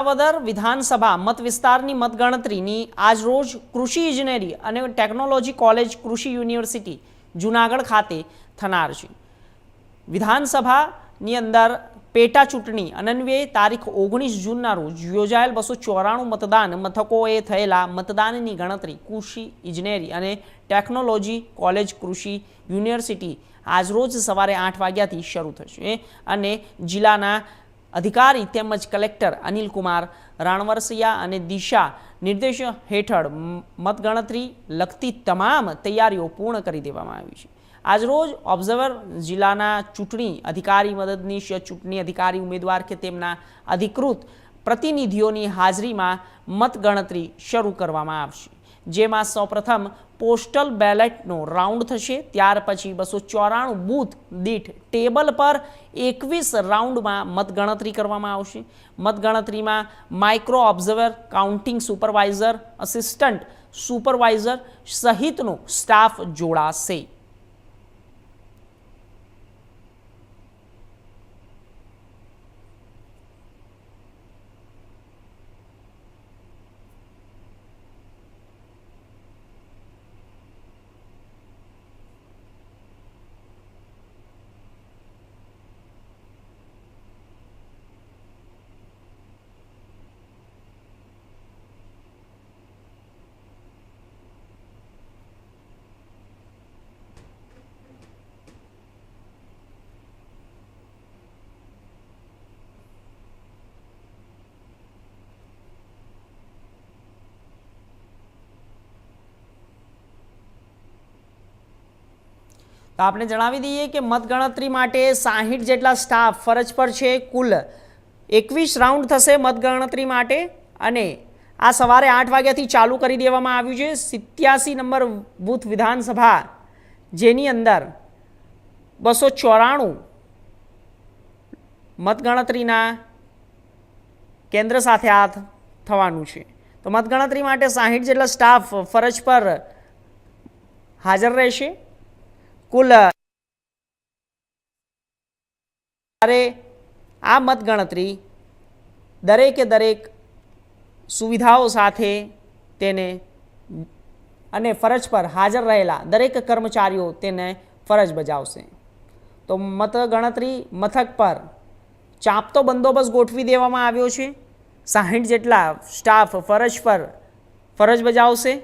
વિસાવદર વિધાનસભા મત વિસ્તારની મતગણતરીની આજરોજ કૃષિ ઇજનેરી અને ટેકનોલોજી કોલેજ કૃષિ યુનિવર્સિટી જુનાગઢ ખાતે થનાર છે. વિધાનસભાની અંદર પેટા ચૂંટણી અનન્વયે તારીખ ઓગણીસ જૂનના રોજ યોજાયેલ બસો ચોરાણું મતદાન મથકોએ થયેલા મતદાનની ગણતરી કૃષિ ઇજનેરી અને ટેકનોલોજી કોલેજ કૃષિ યુનિવર્સિટી આજરોજ સવારે આઠ વાગ્યાથી શરૂ થશે અને જિલ્લાના અધિકારી તેમજ કલેક્ટર અનિલકુમાર રાણવરસિયા અને દિશા નિર્દેશ હેઠળ મતગણતરી લગતી તમામ તૈયારીઓ પૂર્ણ કરી દેવામાં આવી છે. આજરોજ ઓબ્ઝર્વર જિલ્લાના ચૂંટણી અધિકારી મદદનીશ ચૂંટણી અધિકારી ઉમેદવાર કે તેમના અધિકૃત પ્રતિનિધિઓની હાજરીમાં મતગણતરી શરૂ કરવામાં આવશે. જેમાં સૌપ્રથમ પોસ્ટલ બેલેટનો રાઉન્ડ થશે. ત્યાર પછી બસો ચોરાણું બૂથ દીઠ ટેબલ પર એકવીસ રાઉન્ડમાં મતગણતરી કરવામાં આવશે. મતગણતરીમાં micro observer, counting supervisor, assistant supervisor સહિતનો સ્ટાફ જોડાશે. તો આપણે જણાવી દઈએ કે મતગણતરી માટે સાહીઠ જેટલા સ્ટાફ ફરજ પર છે. કુલ એકવીસ રાઉન્ડ થશે મતગણતરી માટે અને આ સવારે આઠ વાગ્યાથી ચાલુ કરી દેવામાં આવ્યું છે. સિત્યાસી નંબર બૂથ વિધાનસભા, જેની અંદર બસો ચોરાણું મતગણતરીના કેન્દ્ર સાથે આ થવાનું છે. તો મતગણતરી માટે સાહીઠ જેટલા સ્ટાફ ફરજ પર હાજર રહેશે. કુલ ત્યારે આ મતગણતરી દરેકે દરેક સુવિધાઓ સાથે તેને અને ફરજ પર હાજર રહેલા દરેક કર્મચારીઓ તેને ફરજ બજાવશે. તો મતગણતરી મથક પર ચાંપતો બંદોબસ્ત ગોઠવી દેવામાં આવ્યો છે. સાહીઠ જેટલા સ્ટાફ ફરજ પર ફરજ બજાવશે.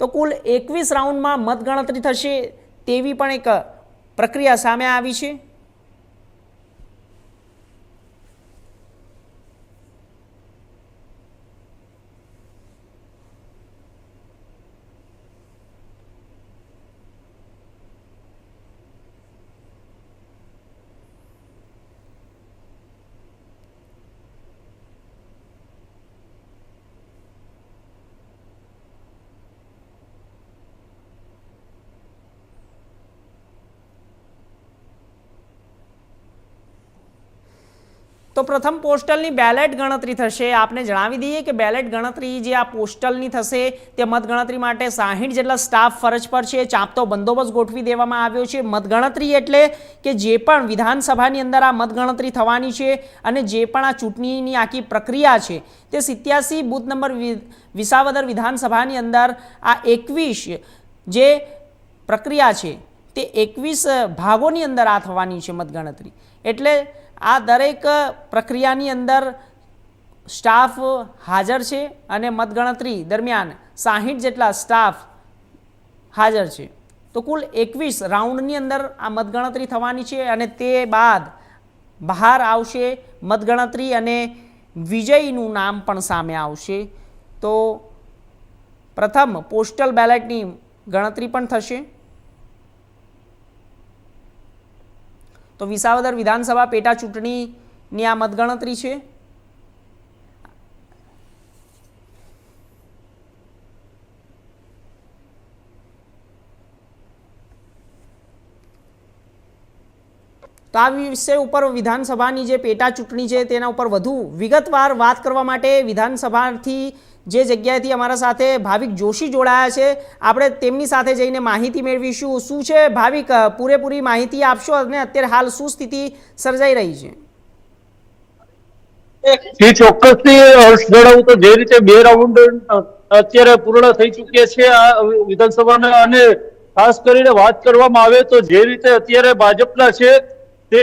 તો કુલ એકવીસ રાઉન્ડમાં મતગણતરી થશે તેવી પણ એક પ્રક્રિયા સામે આવી છે. તો પ્રથમ પોસ્ટલની બેલેટ ગણતરી થશે. આપને જણાવી દઈએ કે બેલેટ ગણતરી જે આ પોસ્ટલની થશે તે મતગણતરી માટે સાહીઠ જેટલા સ્ટાફ ફરજ પર છે. ચાંપતો બંદોબસ્ત ગોઠવી દેવામાં આવ્યો છે. મતગણતરી એટલે કે જે પણ વિધાનસભાની અંદર આ મતગણતરી થવાની છે અને જે પણ આ ચૂંટણીની આખી પ્રક્રિયા છે તે સિત્યાસી બૂથ નંબર વિસાવદર વિધાનસભાની અંદર આ એકવીસ જે પ્રક્રિયા છે તે એકવીસ ભાગોની અંદર આ થવાની છે મતગણતરી. એટલે આ દરેક પ્રક્રિયાની અંદર સ્ટાફ હાજર છે અને મતગણતરી દરમિયાન સાહીઠ જેટલા સ્ટાફ હાજર છે. તો કુલ એકવીસ રાઉન્ડની અંદર આ મતગણતરી થવાની છે અને તે બાદ બહાર આવશે મતગણતરી અને વિજયીનું નામ પણ સામે આવશે. તો પ્રથમ પોસ્ટલ બેલેટની ગણતરી પણ થશે. તો વિસાવદર વિધાનસભા પેટા ચૂંટણીની આ મતગણતરી છે? તો આ વિષય ઉપર વિધાનસભાની જે પેટા ચૂંટણી છે તેના ઉપર વધુ વિગતવાર વાત કરવા માટે વિધાનસભાથી જે જગ્યાએથી અમારા સાથે ભાવિક જોશી જોડાયા છે. આપણે તેમની સાથે જઈને માહિતી મેળવીશું. શું છે? ભાવિક પૂરેપૂરી માહિતી આપશો? અને અત્યારે હાલ શું સ્થિતિ સર્જાઈ રહી છે? ચોક્કસથી હર્ષ જણાવું તો જે રીતે બે રાઉન્ડ અત્યારે પૂર્ણ થઈ ચુક્યા છે આ વિધાનસભાના અને ખાસ કરીને વાત કરવામાં આવે તો જે રીતે અત્યારે ભાજપના છે તે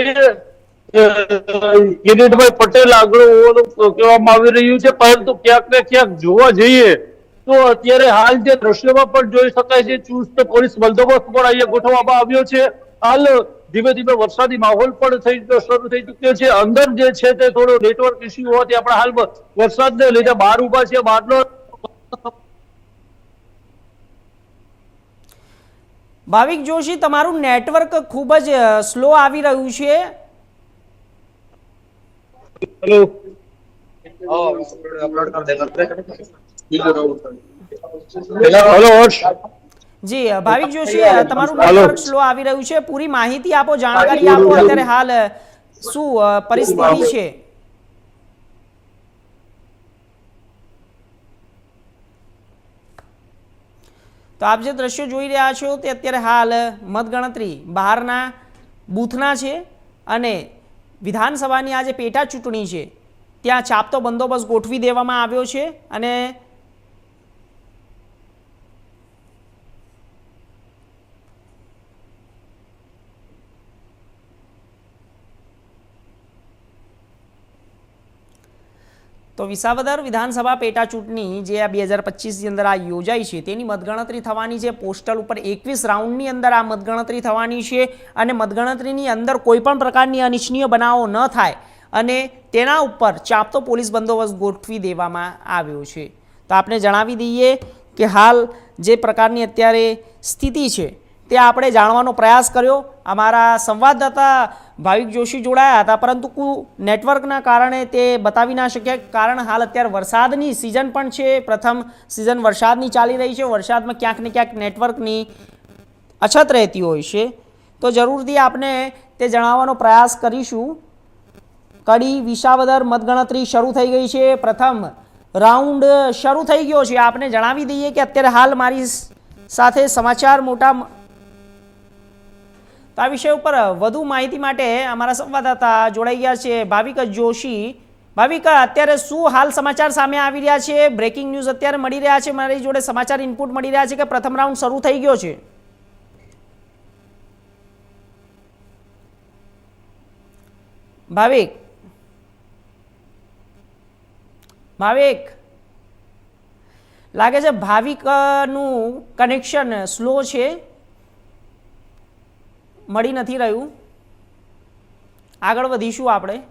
કિરીટભાઈ પટેલ આગળ કહેવામાં આવી રહ્યું છે, પરંતુ ક્યાંક ને ક્યાંક જોવા જઈએ તો અત્યારે હાલ જે દ્રશ્યોમાં પણ જોઈ શકાય છે, ચુસ્ત પોલીસ બંદોબસ્ત પણ અહીંયા ગોઠવવામાં આવ્યો છે. હાલ ધીમે ધીમે વરસાદી માહોલ પણ થઈ શરૂ થઈ ચુક્યો છે. અંદર જે છે તે થોડો નેટવર્ક ઇસ્યુ હોવાથી આપણે હાલ વરસાદને લીધે બહાર ઊભા છે. બહારનો ભાવિક જોશી, તમારું નેટવર્ક ખૂબ જ સ્લો આવી રહ્યું છે. હેલો હેલો હર્ષ જી ભાવિક જોશી તમારું નેટવર્ક સ્લો આવી રહ્યું છે. પૂરી માહિતી આપો જાણકારી આપો. અત્યારે હાલ શું પરિસ્થિતિ છે? તો આપ જે દ્રશ્યો જોઈ રહ્યા છો તે અત્યારે હાલ મતગણતરી બહારના બૂથના છે અને વિધાનસભાની આ જે પેટા ચૂંટણી છે. ત્યાં ચાપતો બંદોબસ્ત ગોઠવી દેવામાં આવ્યો છે અને તો વિસાવદર વિધાનસભા પેટા ચૂંટણી જે આ બે હજાર પચીસની અંદર આ યોજાઈ છે, તેની મતગણતરી થવાની છે. પોસ્ટલ ઉપર એકવીસ રાઉન્ડની અંદર આ મતગણતરી થવાની છે અને મતગણતરીની અંદર કોઈપણ પ્રકારની અનિચ્છનીય બનાવો ન થાય અને તેના ઉપર ચાપતો પોલીસ બંદોબસ્ત ગોઠવી દેવામાં આવ્યો છે. તો આપણે જણાવી દઈએ કે હાલ જે પ્રકારની અત્યારે સ્થિતિ છે, તે આપણે જાણવાનો પ્રયાસ કર્યો. અમારા સંવાદદાતા ભાવિક જોશી જોડાયા હતા, પરંતુ નેટવર્કના કારણે તે બતાવી ના શક્યા. કારણ હાલ અત્યારે વરસાદની સિઝન પણ છે, પ્રથમ સિઝન વરસાદની ચાલી રહી છે, વરસાદમાં ક્યાંક ને ક્યાંક નેટવર્કની અછત રહેતી હોય છે. તો જરૂરથી આપણે તે જણાવવાનો પ્રયાસ કરીશું. કડી વિસાવદર મતગણતરી શરૂ થઈ ગઈ છે, પ્રથમ રાઉન્ડ શરૂ થઈ ગયો છે. આપને જણાવી દઈએ કે અત્યારે હાલ મારી સાથે સમાચાર મોટા તો આ વિષય ઉપર વધુ માહિતી માટે અમારા સંવાદદાતા જોડાઈ ગયા છે. ભાવિક જોશી. ભાવિક, અત્યારે શું હાલ સમાચાર સામે આવી રહ્યા છે? બ્રેકિંગ ન્યૂઝ અત્યારે મળી રહ્યા છે. મારી જોડે સમાચાર ઇનપુટ મળી રહ્યા છે કે પ્રથમ રાઉન્ડ શરૂ થઈ ગયો છે. ભાવિક. ભાવિક. લાગે છે ભાવિકનું કનેક્શન સ્લો છે. મળી નથી રહ્યું. આગળ વધીશું આપણે.